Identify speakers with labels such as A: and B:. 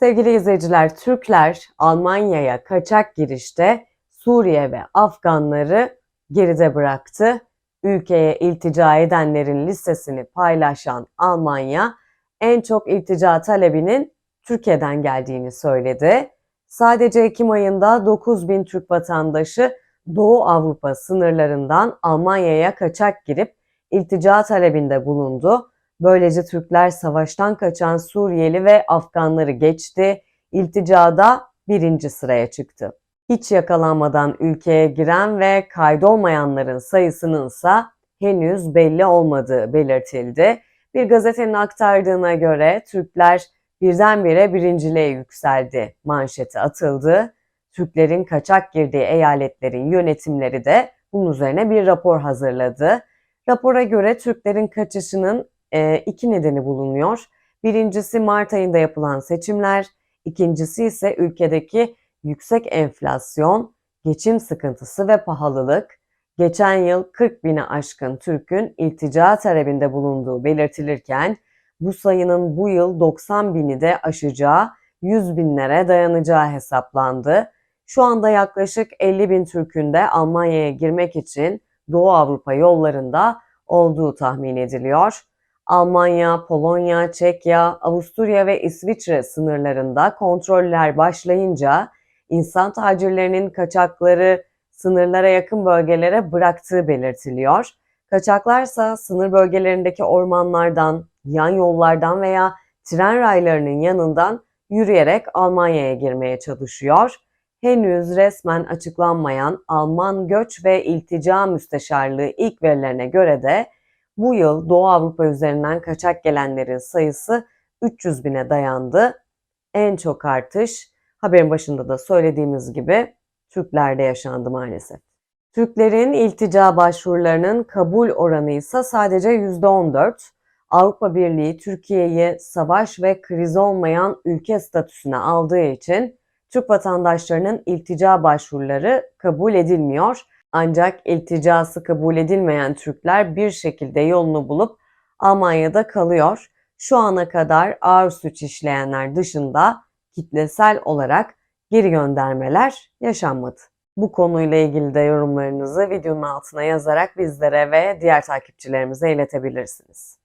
A: Sevgili izleyiciler, Türkler Almanya'ya kaçak girişte Suriye ve Afganları geride bıraktı. Ülkeye iltica edenlerin listesini paylaşan Almanya en çok iltica talebinin Türkiye'den geldiğini söyledi. Sadece Ekim ayında 9 bin Türk vatandaşı Doğu Avrupa sınırlarından Almanya'ya kaçak girip iltica talebinde bulundu. Böylece Türkler savaştan kaçan Suriyeli ve Afganları geçti. İlticada birinci sıraya çıktı. Hiç yakalanmadan ülkeye giren ve kaydolmayanların sayısının ise henüz belli olmadığı belirtildi. Bir gazetenin aktardığına göre Türkler birdenbire birinciliğe yükseldi. Manşeti atıldı. Türklerin kaçak girdiği eyaletlerin yönetimleri de bunun üzerine bir rapor hazırladı. Rapora göre Türklerin kaçışının iki nedeni bulunuyor. Birincisi Mart ayında yapılan seçimler, ikincisi ise ülkedeki yüksek enflasyon, geçim sıkıntısı ve pahalılık. Geçen yıl 40 bine aşkın Türk'ün iltica talebinde bulunduğu belirtilirken bu sayının bu yıl 90 bini de aşacağı 100 binlere dayanacağı hesaplandı. Şu anda yaklaşık 50 bin Türk'ün de Almanya'ya girmek için Doğu Avrupa yollarında olduğu tahmin ediliyor. Almanya, Polonya, Çekya, Avusturya ve İsviçre sınırlarında kontroller başlayınca insan tacirlerinin kaçakları sınırlara yakın bölgelere bıraktığı belirtiliyor. Kaçaklarsa sınır bölgelerindeki ormanlardan, yan yollardan veya tren raylarının yanından yürüyerek Almanya'ya girmeye çalışıyor. Henüz resmen açıklanmayan Alman Göç ve İltica Müsteşarlığı ilk verilerine göre de bu yıl Doğu Avrupa üzerinden kaçak gelenlerin sayısı 300 bine dayandı. En çok artış haberin başında da söylediğimiz gibi Türklerde yaşandı maalesef. Türklerin iltica başvurularının kabul oranı ise sadece %14. Avrupa Birliği Türkiye'yi savaş ve kriz olmayan ülke statüsüne aldığı için Türk vatandaşlarının iltica başvuruları kabul edilmiyor. Ancak ilticası kabul edilmeyen Türkler bir şekilde yolunu bulup Almanya'da kalıyor. Şu ana kadar ağır suç işleyenler dışında kitlesel olarak geri göndermeler yaşanmadı. Bu konuyla ilgili de yorumlarınızı videonun altına yazarak bizlere ve diğer takipçilerimize iletebilirsiniz.